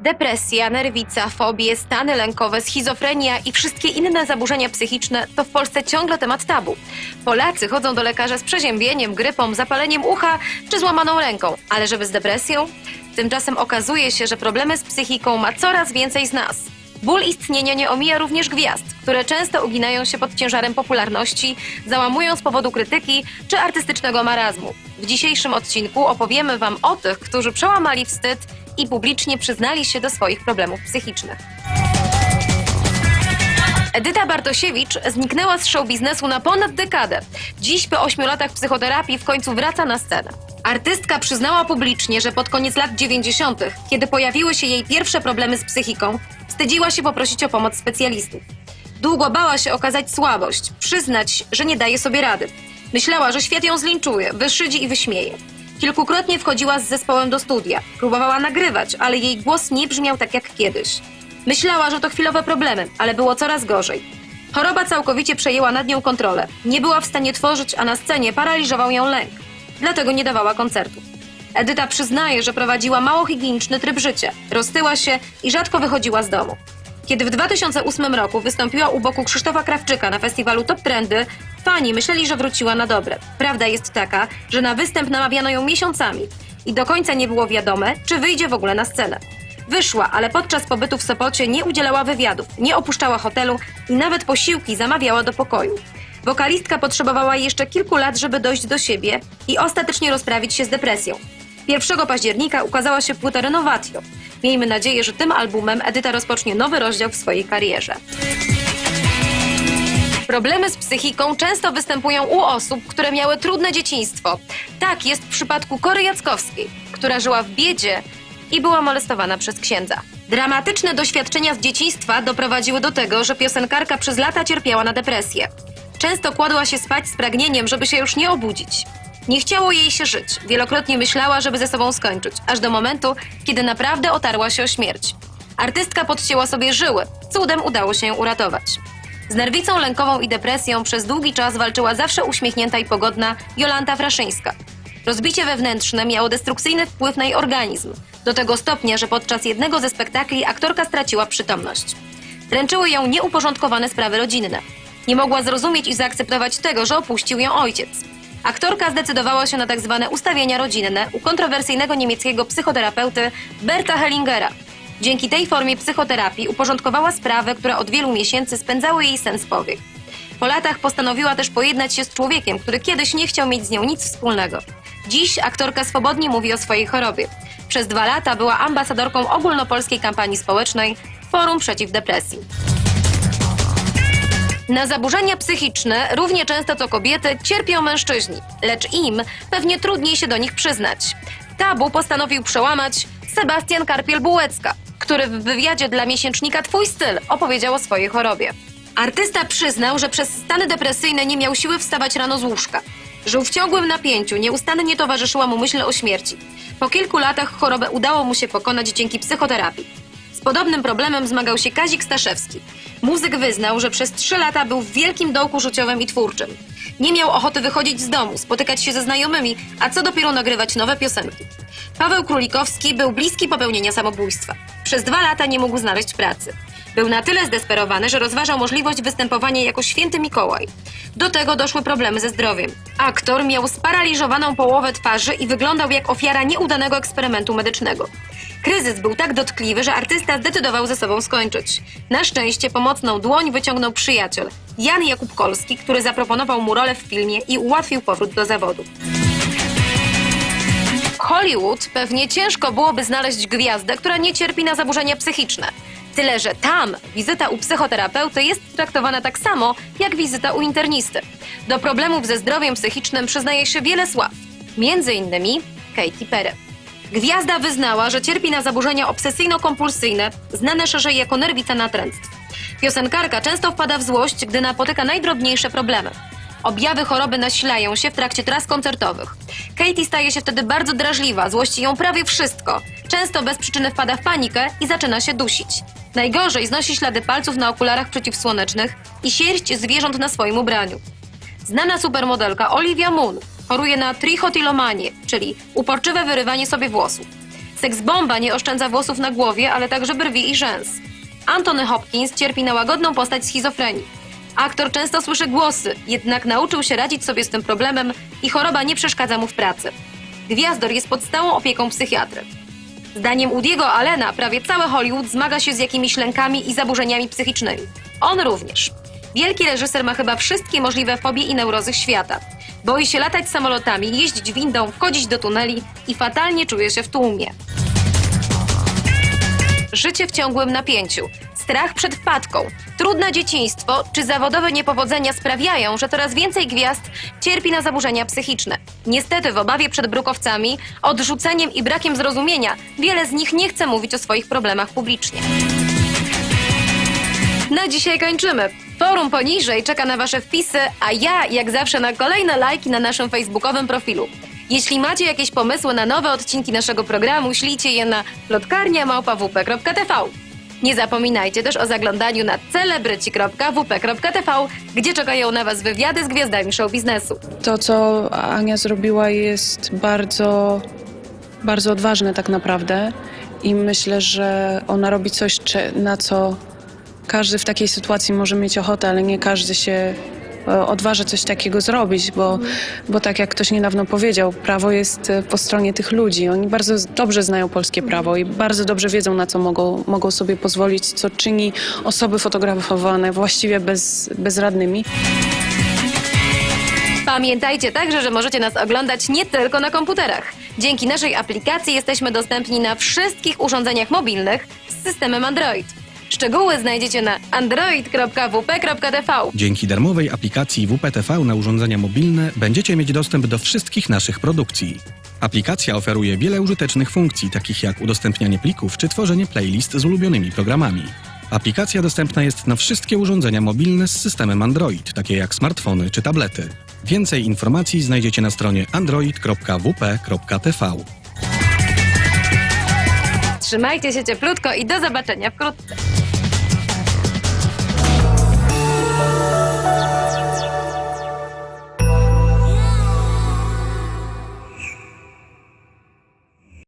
Depresja, nerwica, fobie, stany lękowe, schizofrenia i wszystkie inne zaburzenia psychiczne to w Polsce ciągle temat tabu. Polacy chodzą do lekarza z przeziębieniem, grypą, zapaleniem ucha czy złamaną ręką, ale żeby z depresją? Tymczasem okazuje się, że problemy z psychiką ma coraz więcej z nas. Ból istnienia nie omija również gwiazd, które często uginają się pod ciężarem popularności, załamują z powodu krytyki czy artystycznego marazmu. W dzisiejszym odcinku opowiemy Wam o tych, którzy przełamali wstyd i publicznie przyznali się do swoich problemów psychicznych. Edyta Bartosiewicz zniknęła z show biznesu na ponad dekadę. Dziś po ośmiu latach psychoterapii w końcu wraca na scenę. Artystka przyznała publicznie, że pod koniec lat 90., kiedy pojawiły się jej pierwsze problemy z psychiką, wstydziła się poprosić o pomoc specjalistów. Długo bała się okazać słabość, przyznać, że nie daje sobie rady. Myślała, że świat ją zlinczuje, wyszydzi i wyśmieje. Kilkukrotnie wchodziła z zespołem do studia. Próbowała nagrywać, ale jej głos nie brzmiał tak jak kiedyś. Myślała, że to chwilowe problemy, ale było coraz gorzej. Choroba całkowicie przejęła nad nią kontrolę. Nie była w stanie tworzyć, a na scenie paraliżował ją lęk. Dlatego nie dawała koncertów. Edyta przyznaje, że prowadziła mało higieniczny tryb życia, roztyła się i rzadko wychodziła z domu. Kiedy w 2008 roku wystąpiła u boku Krzysztofa Krawczyka na festiwalu Top Trendy, fani myśleli, że wróciła na dobre. Prawda jest taka, że na występ namawiano ją miesiącami i do końca nie było wiadome, czy wyjdzie w ogóle na scenę. Wyszła, ale podczas pobytu w Sopocie nie udzielała wywiadów, nie opuszczała hotelu i nawet posiłki zamawiała do pokoju. Wokalistka potrzebowała jeszcze kilku lat, żeby dojść do siebie i ostatecznie rozprawić się z depresją. 1 października ukazała się płyta Renovatio. Miejmy nadzieję, że tym albumem Edyta rozpocznie nowy rozdział w swojej karierze. Problemy z psychiką często występują u osób, które miały trudne dzieciństwo. Tak jest w przypadku Kory Jackowskiej, która żyła w biedzie i była molestowana przez księdza. Dramatyczne doświadczenia z dzieciństwa doprowadziły do tego, że piosenkarka przez lata cierpiała na depresję. Często kładła się spać z pragnieniem, żeby się już nie obudzić. Nie chciało jej się żyć. Wielokrotnie myślała, żeby ze sobą skończyć, aż do momentu, kiedy naprawdę otarła się o śmierć. Artystka podcięła sobie żyły. Cudem udało się ją uratować. Z nerwicą lękową i depresją przez długi czas walczyła zawsze uśmiechnięta i pogodna Jolanta Fraszyńska. Rozbicie wewnętrzne miało destrukcyjny wpływ na jej organizm, do tego stopnia, że podczas jednego ze spektakli aktorka straciła przytomność. Dręczyły ją nieuporządkowane sprawy rodzinne. Nie mogła zrozumieć i zaakceptować tego, że opuścił ją ojciec. Aktorka zdecydowała się na tak zwane ustawienia rodzinne u kontrowersyjnego niemieckiego psychoterapeuty Berta Hellingera. Dzięki tej formie psychoterapii uporządkowała sprawy, które od wielu miesięcy spędzały jej sens powiek. Po latach postanowiła też pojednać się z człowiekiem, który kiedyś nie chciał mieć z nią nic wspólnego. Dziś aktorka swobodnie mówi o swojej chorobie. Przez dwa lata była ambasadorką ogólnopolskiej kampanii społecznej Forum Przeciw Depresji. Na zaburzenia psychiczne równie często co kobiety cierpią mężczyźni, lecz im pewnie trudniej się do nich przyznać. Tabu postanowił przełamać Sebastian Karpiel-Bułecka, który w wywiadzie dla miesięcznika Twój styl opowiedział o swojej chorobie. Artysta przyznał, że przez stany depresyjne nie miał siły wstawać rano z łóżka. Żył w ciągłym napięciu, nieustannie towarzyszyła mu myśl o śmierci. Po kilku latach chorobę udało mu się pokonać dzięki psychoterapii. Z podobnym problemem zmagał się Kazik Staszewski. Muzyk wyznał, że przez trzy lata był w wielkim dołku życiowym i twórczym. Nie miał ochoty wychodzić z domu, spotykać się ze znajomymi, a co dopiero nagrywać nowe piosenki. Paweł Królikowski był bliski popełnienia samobójstwa. Przez dwa lata nie mógł znaleźć pracy. Był na tyle zdesperowany, że rozważał możliwość występowania jako święty Mikołaj. Do tego doszły problemy ze zdrowiem. Aktor miał sparaliżowaną połowę twarzy i wyglądał jak ofiara nieudanego eksperymentu medycznego. Kryzys był tak dotkliwy, że artysta zdecydował ze sobą skończyć. Na szczęście pomocną dłoń wyciągnął przyjaciel, Jan Jakub Kolski, który zaproponował mu rolę w filmie i ułatwił powrót do zawodu. Hollywood pewnie ciężko byłoby znaleźć gwiazdę, która nie cierpi na zaburzenia psychiczne. Tyle, że tam wizyta u psychoterapeuty jest traktowana tak samo, jak wizyta u internisty. Do problemów ze zdrowiem psychicznym przyznaje się wiele sław, między innymi Katy Perry. Gwiazda wyznała, że cierpi na zaburzenia obsesyjno-kompulsyjne, znane szerzej jako nerwica natręctw. Piosenkarka często wpada w złość, gdy napotyka najdrobniejsze problemy. Objawy choroby nasilają się w trakcie tras koncertowych. Katie staje się wtedy bardzo drażliwa, złości ją prawie wszystko. Często bez przyczyny wpada w panikę i zaczyna się dusić. Najgorzej znosi ślady palców na okularach przeciwsłonecznych i sierść zwierząt na swoim ubraniu. Znana supermodelka Olivia Moon choruje na trichotillomanię, czyli uporczywe wyrywanie sobie włosów. Seks bomba nie oszczędza włosów na głowie, ale także brwi i rzęs. Anthony Hopkins cierpi na łagodną postać schizofrenii. Aktor często słyszy głosy, jednak nauczył się radzić sobie z tym problemem i choroba nie przeszkadza mu w pracy. Gwiazdor jest pod stałą opieką psychiatry. Zdaniem Woody'ego Allena prawie cały Hollywood zmaga się z jakimiś lękami i zaburzeniami psychicznymi. On również. Wielki reżyser ma chyba wszystkie możliwe fobie i neurozy świata. Boi się latać samolotami, jeździć windą, wchodzić do tuneli i fatalnie czuje się w tłumie. Życie w ciągłym napięciu, strach przed wpadką, trudne dzieciństwo czy zawodowe niepowodzenia sprawiają, że coraz więcej gwiazd cierpi na zaburzenia psychiczne. Niestety w obawie przed brukowcami, odrzuceniem i brakiem zrozumienia wiele z nich nie chce mówić o swoich problemach publicznie. Na dzisiaj kończymy. Forum poniżej czeka na Wasze wpisy, a ja jak zawsze na kolejne lajki na naszym facebookowym profilu. Jeśli macie jakieś pomysły na nowe odcinki naszego programu, ślijcie je na plotkarnia.wp.tv. Nie zapominajcie też o zaglądaniu na celebryci.wp.tv, gdzie czekają na Was wywiady z gwiazdami show biznesu. To, co Ania zrobiła, jest bardzo, bardzo odważne tak naprawdę. I myślę, że ona robi coś, na co każdy w takiej sytuacji może mieć ochotę, ale nie każdy się e, odważy coś takiego zrobić, bo, bo tak jak ktoś niedawno powiedział, prawo jest e, po stronie tych ludzi. Oni bardzo dobrze znają polskie prawo i bardzo dobrze wiedzą, na co mogą, mogą sobie pozwolić, co czyni osoby fotografowane właściwie bez, bezradnymi. Pamiętajcie także, że możecie nas oglądać nie tylko na komputerach. Dzięki naszej aplikacji jesteśmy dostępni na wszystkich urządzeniach mobilnych z systemem Android. Szczegóły znajdziecie na android.wp.tv. Dzięki darmowej aplikacji WPTV na urządzenia mobilne będziecie mieć dostęp do wszystkich naszych produkcji. Aplikacja oferuje wiele użytecznych funkcji, takich jak udostępnianie plików czy tworzenie playlist z ulubionymi programami. Aplikacja dostępna jest na wszystkie urządzenia mobilne z systemem Android, takie jak smartfony czy tablety. Więcej informacji znajdziecie na stronie android.wp.tv. Trzymajcie się cieplutko i do zobaczenia wkrótce.